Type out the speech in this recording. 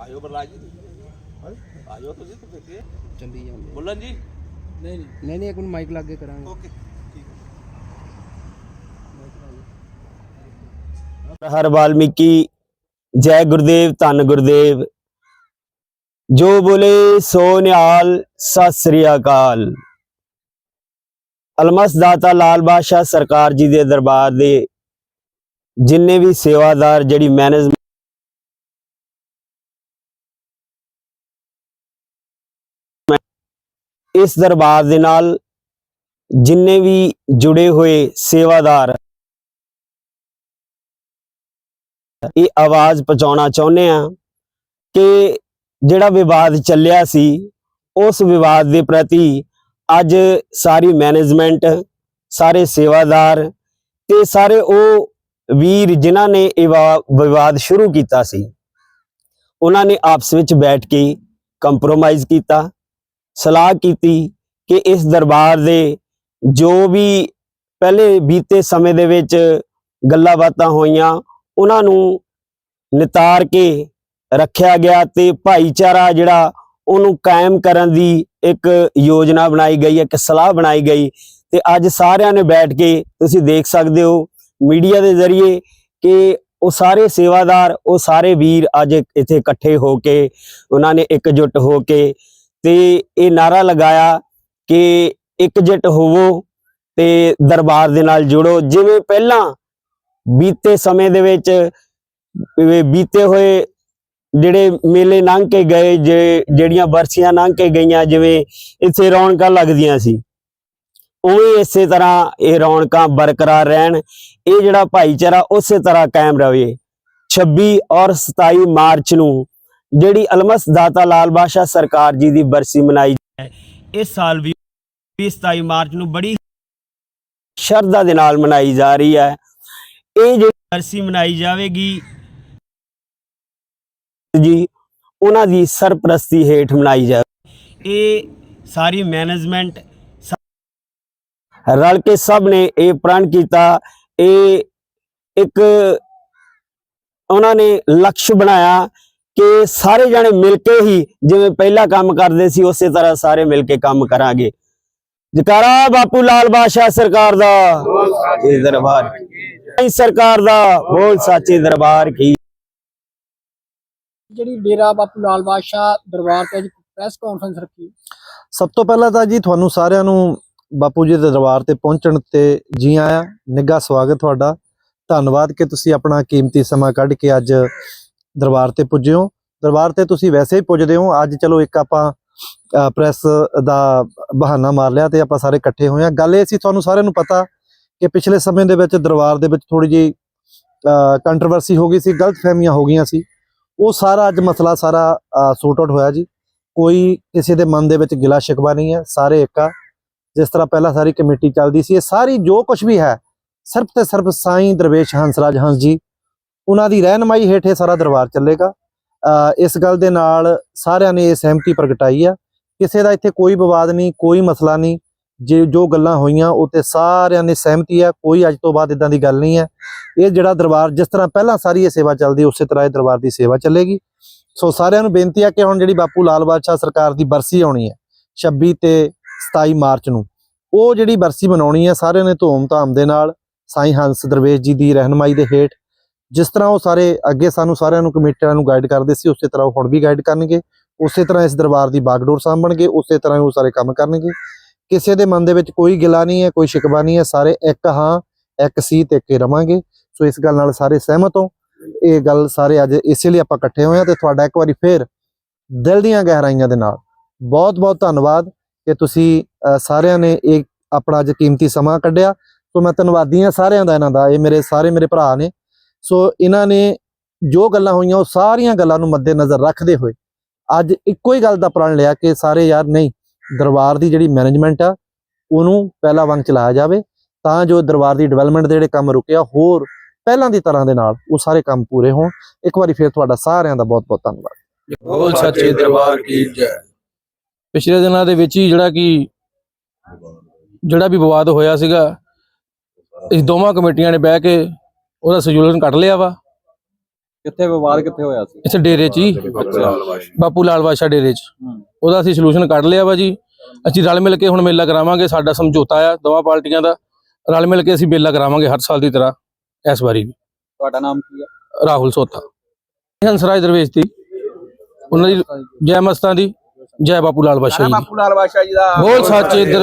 ਆਇਓ ਬਰਲਾਜ ਜੀ। ਆਇਓ ਤੁਸੀਂ ਤਾਂ ਦੇਖੀਏ ਚੱਲੀ ਜਾਂਦੇ ਬੁੱਲਣ ਜੀ। ਨਹੀਂ ਨਹੀਂ। ਨਹੀਂ ਨਹੀਂ ਇੱਕ ਮਿੰਟ ਮਾਈਕ ਲੱਗ ਕਰਾਂਗੇ। ਓਕੇ ਹਰ ਵਾਲਮੀਕੀ, ਜੈ ਗੁਰਦੇਵ, ਧੰਨ ਗੁਰਦੇਵ। ਜੋ ਬੋਲੇ ਸੋ ਨਿਹਾਲ, ਸਤਿ ਸ੍ਰੀ ਅਕਾਲ। ਅਲਮਸ ਦਾਤਾ ਲਾਲ ਬਾਦਸ਼ਾਹ ਸਰਕਾਰ ਜੀ ਦੇ ਦਰਬਾਰ ਦੇ ਜਿੰਨੇ ਵੀ ਸੇਵਾਦਾਰ, ਜਿਹੜੀ ਮੈਨੇਜ ਇਸ ਦਰਬਾਰ ਦੇ ਨਾਲ ਜਿੰਨੇ ਵੀ ਜੁੜੇ ਹੋਏ ਸੇਵਾਦਾਰ ਇਹ ਆਵਾਜ਼ ਪਹੁੰਚਾਉਣਾ ਚਾਹੁੰਦੇ ਆ ਕਿ ਜਿਹੜਾ ਵਿਵਾਦ ਚੱਲਿਆ ਸੀ, ਉਸ ਵਿਵਾਦ ਦੇ ਪ੍ਰਤੀ ਅੱਜ ਸਾਰੀ ਮੈਨੇਜਮੈਂਟ ਸਾਰੇ ਸੇਵਾਦਾਰ ਤੇ ਸਾਰੇ ਉਹ ਵੀਰ ਜਿਨ੍ਹਾਂ ਨੇ ਇਹ ਵਿਵਾਦ ਸ਼ੁਰੂ ਕੀਤਾ ਸੀ, ਉਹਨਾਂ ਨੇ ਆਪਸ ਵਿੱਚ ਬੈਠ ਕੇ ਕੰਪਰੋਮਾਈਜ਼ ਕੀਤਾ, ਸਲਾਹ ਕੀਤੀ ਕਿ ਇਸ ਦਰਬਾਰ ਦੇ ਜੋ ਵੀ ਪਹਿਲੇ ਬੀਤੇ ਸਮੇਂ ਦੇ ਵਿੱਚ ਗੱਲਾਂ ਬਾਤਾਂ ਹੋਈਆਂ ਉਹਨਾਂ ਨੂੰ ਨਿਤਾਰ ਕੇ ਰੱਖਿਆ ਗਿਆ ਤੇ ਭਾਈਚਾਰਾ ਜਿਹੜਾ ਉਹਨੂੰ ਕਾਇਮ ਕਰਨ ਦੀ ਇੱਕ ਯੋਜਨਾ ਬਣਾਈ ਗਈ, ਇੱਕ ਸਲਾਹ ਬਣਾਈ ਗਈ ਤੇ ਅੱਜ ਸਾਰਿਆਂ ਨੇ ਬੈਠ ਕੇ ਤੁਸੀਂ ਦੇਖ ਸਕਦੇ ਹੋ ਮੀਡੀਆ ਦੇ ਜ਼ਰੀਏ ਕਿ ਉਹ ਸਾਰੇ ਸੇਵਾਦਾਰ, ਉਹ ਸਾਰੇ ਵੀਰ ਅੱਜ ਇੱਥੇ ਇਕੱਠੇ ਹੋ ਕੇ, ਉਹਨਾਂ ਨੇ ਇਕਜੁੱਟ ਹੋ ਕੇ ਤੇ ਇਹ ਨਾਰਾ ਲਗਾਇਆ ਕਿ ਇਕਜੁੱਟ ਹੋਵੋ ਤੇ ਦਰਬਾਰ ਦੇ ਨਾਲ ਜੁੜੋ। ਜਿਵੇਂ ਪਹਿਲਾਂ ਬੀਤੇ ਸਮੇਂ ਦੇ ਵਿੱਚ ਬੀਤੇ ਹੋਏ ਜਿਹੜੇ ਮੇਲੇ ਲੰਘ ਕੇ ਗਏ ਜਿਹੜੀਆਂ ਬਰਸੀਆਂ ਲੰਘ ਕੇ ਗਈਆਂ, ਜਿਵੇਂ ਇੱਥੇ ਰੌਣਕਾਂ ਲੱਗਦੀਆਂ ਸੀ, ਉਵੇਂ ਇਸੇ ਤਰ੍ਹਾਂ ਇਹ ਰੌਣਕਾਂ ਬਰਕਰਾਰ ਰਹਿਣ, ਇਹ ਜਿਹੜਾ ਭਾਈਚਾਰਾ ਉਸੇ ਤਰ੍ਹਾਂ ਕਾਇਮ ਰਵੇ। 26 ਔਰ 27 ਮਾਰਚ ਨੂੰ ਜਿਹੜੀ ਅਲਮਸ ਦਾਤਾ ਲਾਲ ਬਾਦਸ਼ਾਹ ਸਰਕਾਰ ਜੀ ਦੀ ਬਰਸੀ ਮਨਾਈ ਹੈ ਇਸ ਸਾਲ ਵੀ 27 ਮਾਰਚ ਨੂੰ ਬੜੀ ਸ਼ਰਧਾ ਦੇ ਨਾਲ ਮਨਾਈ ਜਾ ਰਹੀ ਹੈ। ਇਹ ਜਿਹੜੀ ਬਰਸੀ ਮਨਾਈ ਜਾਵੇਗੀ। ਜੀ ਉਹਨਾਂ ਦੀ ਸਰਪ੍ਰਸਤੀ ਹੇਠ ਮਨਾਈ ਜਾਵੇ ਇਹ ਸਾਰੀ ਮੈਨੇਜਮੈਂਟ ਰਲ ਕੇ ਸਭ ਨੇ ਇਹ ਪ੍ਰਣ ਕੀਤਾ। ਇਹ ਇੱਕ ਉਹਨਾਂ ਨੇ ਲਕਸ਼ ਬਣਾਇਆ ਕਿ ਸਾਰੇ ਜਣੇ ਮਿਲ ਕੇ ਹੀ ਜਿਵੇਂ ਪਹਿਲਾਂ ਕੰਮ ਕਰਦੇ ਸੀ ਉਸੇ ਤਰ੍ਹਾਂ ਸਾਰੇ ਮਿਲ ਕੇ ਕੰਮ ਕਰਾਂਗੇ। ਜਕਾਰਾ ਬਾਪੂ ਲਾਲ ਬਾਦਸ਼ਾਹ ਸਰਕਾਰ ਦਾ। ਇਹ ਦਰਬਾਰ। ਸਰਕਾਰ ਦਾ ਬੋਲ ਸਾਚੇ ਦਰਬਾਰ ਕੀ। ਜਿਹੜੀ ਡੇਰਾ ਬਾਪੂ ਲਾਲ ਬਾਦਸ਼ਾਹ ਦਰਬਾਰ ਤੇ ਅੱਜ ਪ੍ਰੈਸ ਕਾਨਫਰੰਸ ਰੱਖੀ। ਸਭ ਤੋਂ ਪਹਿਲਾਂ ਤਾਂ ਜੀ ਤੁਹਾਨੂੰ ਸਾਰਿਆਂ ਨੂੰ ਬਾਪੂ ਜੀ ਦੇ ਦਰਬਾਰ ਤੇ ਪਹੁੰਚਣ ਤੇ ਜੀ ਆਇਆਂ ਨਿੱਘਾ ਸਵਾਗਤ ਤੁਹਾਡਾ। ਧੰਨਵਾਦ ਕਿ ਤੁਸੀਂ ਆਪਣਾ ਕੀਮਤੀ ਸਮਾਂ ਕੱਢ ਕੇ ਅੱਜ ਦਰਬਾਰ ਤੇ ਪੁੱਜੇ ਹੋ। ਦਰਬਾਰ ਤੇ ਤੁਸੀਂ ਵੈਸੇ ਹੀ ਪੁੱਜਦੇ ਹੋ ਅੱਜ ਚਲੋ ਇੱਕ ਆਪਾਂ ਪ੍ਰੈਸ ਦਾ ਬਹਾਨਾ ਮਾਰ ਲਿਆ ਤੇ ਆਪਾਂ ਸਾਰੇ ਇਕੱਠੇ ਹੋਏ ਆ ਗੱਲ ਇਹ ਸੀ ਤੁਹਾਨੂੰ ਸਾਰਿਆਂ ਨੂੰ ਪਤਾ ਕਿ ਪਿਛਲੇ ਸਮੇਂ ਦੇ ਵਿੱਚ ਦਰਬਾਰ ਦੇ ਵਿੱਚ ਥੋੜੀ ਜਿਹੀ ਕੰਟਰੋਵਰਸੀ ਹੋ ਗਈ ਸੀ ਗਲਤ ਫਹਿਮੀਆਂ ਹੋ ਗਈਆਂ ਸੀ। ਉਹ ਸਾਰਾ ਅੱਜ ਮਸਲਾ ਸਾਰਾ ਸੋਰਟ ਆਊਟ ਹੋਇਆ ਜੀ। ਕੋਈ ਕਿਸੇ ਦੇ ਮਨ ਦੇ ਵਿੱਚ ਗਿਲਾ ਸ਼ਿਕਵਾ ਨਹੀਂ ਹੈ, ਸਾਰੇ ਇੱਕ ਆ ਜਿਸ ਤਰ੍ਹਾਂ ਪਹਿਲਾਂ ਸਾਰੀ ਕਮੇਟੀ ਚੱਲਦੀ ਸੀ, ਇਹ ਸਾਰੀ ਜੋ ਕੁਝ ਵੀ ਹੈ, ਸਿਰਫ ਤੇ ਸਿਰਫ ਸਾਈਂ ਦਰਵੇਸ਼ ਹੰਸਰਾਜ ਹੰਸ ਜੀ, ਉਹਨਾਂ ਦੀ ਰਹਿਨਮਾਈ ਹੇਠ ਇਹ ਸਾਰਾ ਦਰਬਾਰ ਚੱਲੇਗਾ। ਇਸ ਗੱਲ ਦੇ ਨਾਲ ਸਾਰਿਆਂ ਨੇ ਇਹ ਸਹਿਮਤੀ ਪ੍ਰਗਟਾਈ ਆ। ਕਿਸੇ ਦਾ ਇੱਥੇ ਕੋਈ ਵਿਵਾਦ ਨਹੀਂ, ਕੋਈ ਮਸਲਾ ਨਹੀਂ। ਜੇ ਜੋ ਗੱਲਾਂ ਹੋਈਆਂ, ਉਹ ਤੇ ਸਾਰਿਆਂ ਨੇ ਸਹਿਮਤੀ ਹੈ, ਕੋਈ ਅੱਜ ਤੋਂ ਬਾਅਦ ਇਦਾਂ ਦੀ ਗੱਲ ਨਹੀਂ ਹੈ। ਇਹ ਜਿਹੜਾ ਦਰਬਾਰ, ਜਿਸ ਤਰ੍ਹਾਂ ਪਹਿਲਾਂ ਸਾਰੀ ਇਹ ਸੇਵਾ ਚੱਲਦੀ, ਉਸੇ ਤਰ੍ਹਾਂ ਇਹ ਦਰਬਾਰ ਦੀ ਸੇਵਾ ਚੱਲੇਗੀ। ਸੋ ਸਾਰਿਆਂ ਨੂੰ ਬੇਨਤੀ ਹੈ ਕਿ ਹੁਣ ਜਿਹੜੀ ਬਾਪੂ ਲਾਲ ਬਾਦਸ਼ਾਹ ਸਰਕਾਰ ਦੀ ਬਰਸੀ ਆਉਣੀ ਹੈ 26 ਤੇ 27 ਮਾਰਚ ਨੂੰ, ਉਹ ਜਿਹੜੀ ਬਰਸੀ ਮਨਾਉਣੀ ਹੈ, ਸਾਰਿਆਂ ਨੇ ਧੂਮ-ਧਾਮ ਦੇ ਨਾਲ ਸਾਈਂ ਹੰਸ ਦਰਵੇਸ਼ ਜੀ ਦੀ ਰਹਿਨਮਾਈ ਦੇ ਹੇਠ, ਜਿਸ ਤਰ੍ਹਾਂ ਉਹ ਸਾਰੇ ਅੱਗੇ ਸਾਨੂੰ ਸਾਰਿਆਂ ਨੂੰ ਕਮੇਟੀਆਂ ਨੂੰ ਗਾਈਡ ਕਰਦੇ ਸੀ, ਉਸੇ ਤਰ੍ਹਾਂ ਉਹ ਹੁਣ ਵੀ ਗਾਈਡ ਕਰਨਗੇ, ਉਸੇ ਤਰ੍ਹਾਂ ਇਸ ਦਰਬਾਰ ਦੀ ਬਾਗਡੋਰ ਸਾਂਭਣਗੇ, ਉਸੇ ਤਰ੍ਹਾਂ ਹੀ ਉਹ ਸਾਰੇ ਕੰਮ ਕਰਨਗੇ। ਕਿਸੇ ਦੇ ਮਨ ਦੇ ਵਿੱਚ ਕੋਈ ਗਿਲਾ ਨਹੀਂ ਹੈ, ਕੋਈ ਸ਼ਿਕਵਾ ਨਹੀਂ ਹੈ, ਸਾਰੇ ਇੱਕ ਹਾਂ, ਇੱਕ ਸੀ ਤੇ ਇੱਕ ਰਵਾਂਗੇ। ਸੋ ਇਸ ਗੱਲ ਨਾਲ ਸਾਰੇ ਸਹਿਮਤ ਹੋ। ਇਹ ਗੱਲ ਸਾਰੇ ਅੱਜ ਇਸੇ ਲਈ ਆਪਾਂ ਇਕੱਠੇ ਹੋਏ ਹਾਂ ਤੇ ਤੁਹਾਡਾ ਇੱਕ ਵਾਰੀ ਫੇਰ ਦਿਲ ਦੀਆਂ ਗਹਿਰਾਈਆਂ ਦੇ ਨਾਲ ਬਹੁਤ ਬਹੁਤ ਧੰਨਵਾਦ ਕਿ ਤੁਸੀਂ ਸਾਰਿਆਂ ਨੇ ਇਹ ਆਪਣਾ ਅੱਜ ਕੀਮਤੀ ਸਮਾਂ ਕੱਢਿਆ। ਸੋ ਮੈਂ ਧੰਨਵਾਦੀ ਹਾਂ ਸਾਰਿਆਂ ਦਾ ਇਹਨਾਂ ਦਾ, ਇਹ ਮੇਰੇ ਸਾਰੇ ਮੇਰੇ ਭਰਾ ਨੇ। ਸੋ ਇਹਨਾਂ ਨੇ ਜੋ ਗੱਲਾਂ ਹੋਈਆਂ ਉਹ ਸਾਰੀਆਂ ਗੱਲਾਂ ਨੂੰ ਮੱਦੇਨਜ਼ਰ ਰੱਖਦੇ ਹੋਏ ਅੱਜ ਇੱਕੋ ਹੀ ਗੱਲ ਦਾ ਪ੍ਰਣ ਲਿਆ ਕਿ ਸਾਰੇ ਯਾਰ ਨਹੀਂ ਦਰਬਾਰ ਦੀ ਜਿਹੜੀ ਮੈਨੇਜਮੈਂਟ ਆ ਉਹਨੂੰ ਪਹਿਲਾ ਵਾਂਗ ਚਲਾਇਆ ਜਾਵੇ ਤਾਂ ਜੋ ਦਰਬਾਰ ਦੀ ਡਿਵੈਲਪਮੈਂਟ ਦੇ ਜਿਹੜੇ ਕੰਮ ਰੁਕੇ ਆ ਹੋਰ ਪਹਿਲਾਂ ਦੀ ਤਰ੍ਹਾਂ ਦੇ ਨਾਲ ਉਹ ਸਾਰੇ ਕੰਮ ਪੂਰੇ ਹੋਣ। ਇੱਕ ਵਾਰੀ ਫਿਰ ਤੁਹਾਡਾ ਸਾਰਿਆਂ ਦਾ ਬਹੁਤ ਬਹੁਤ ਧੰਨਵਾਦ ਬੋਲ ਸੱਚੇ ਦਰਬਾਰ ਕੀ ਜੈ। ਪਿਛਲੇ ਦਿਨਾਂ ਦੇ ਵਿੱਚ ਹੀ ਜਿਹੜਾ ਕਿ ਜਿਹੜਾ ਵੀ ਵਿਵਾਦ ਹੋਇਆ ਸੀਗਾ ਇਸ ਦੋਵਾਂ ਕਮੇਟੀਆਂ ਨੇ ਬਹਿ ਕੇ ਉਹਦਾ ਸੋਲੂਸ਼ਨ ਕੱਢ ਲਿਆ ਵਾ। ਕਿੱਥੇ ਵਿਵਾਦ ਕਿੱਥੇ ਹੋਇਆ ਸੀ? ਇੱਥੇ ਡੇਰੇ 'ਚ ਹੀ। ਬਾਪੂ ਲਾਲ ਬਾਦਸ਼ਾਹ। ਡੇਰੇ 'ਚ। ਉਹਦਾ ਅਸੀਂ ਸੋਲੂਸ਼ਨ ਕੱਢ ਲਿਆ ਵਾ ਜੀ। ਅਸੀਂ ਰਲ ਮਿਲ ਕੇ ਹੁਣ ਮੇਲਾ ਕਰਾਵਾਂਗੇ ਸਾਡਾ ਸਮਝੌਤਾ ਆ ਦੋਵਾਂ ਪਾਰਟੀਆਂ ਦਾ। ਰਲ ਮਿਲ ਕੇ ਅਸੀਂ ਮੇਲਾ ਕਰਾਵਾਂਗੇ ਹਰ ਸਾਲ ਦੀ ਤਰ੍ਹਾਂ ਇਸ ਵਾਰੀ ਵੀ। ਤੁਹਾਡਾ ਨਾਮ ਕੀ ਹੈ ਰਾਹੁਲ ਸੋਤਾ। ਹੰਸਰਾਜ ਦਰਵੇਸ਼ ਦੀ। ਉਹਨਾਂ ਦੀ ਜੈ ਮਸਤਾਂ ਦੀ ਜੈ ਬਾਪੂ ਲਾਲ ਬਾਦਸ਼ਾਹ ਜੀ ਦੀ। ਲਾਲ ਬਾਦਸ਼ਾਹ ਜੀ ਦਾ। ਬੋਲ ਸੱਚੇ ਦਰ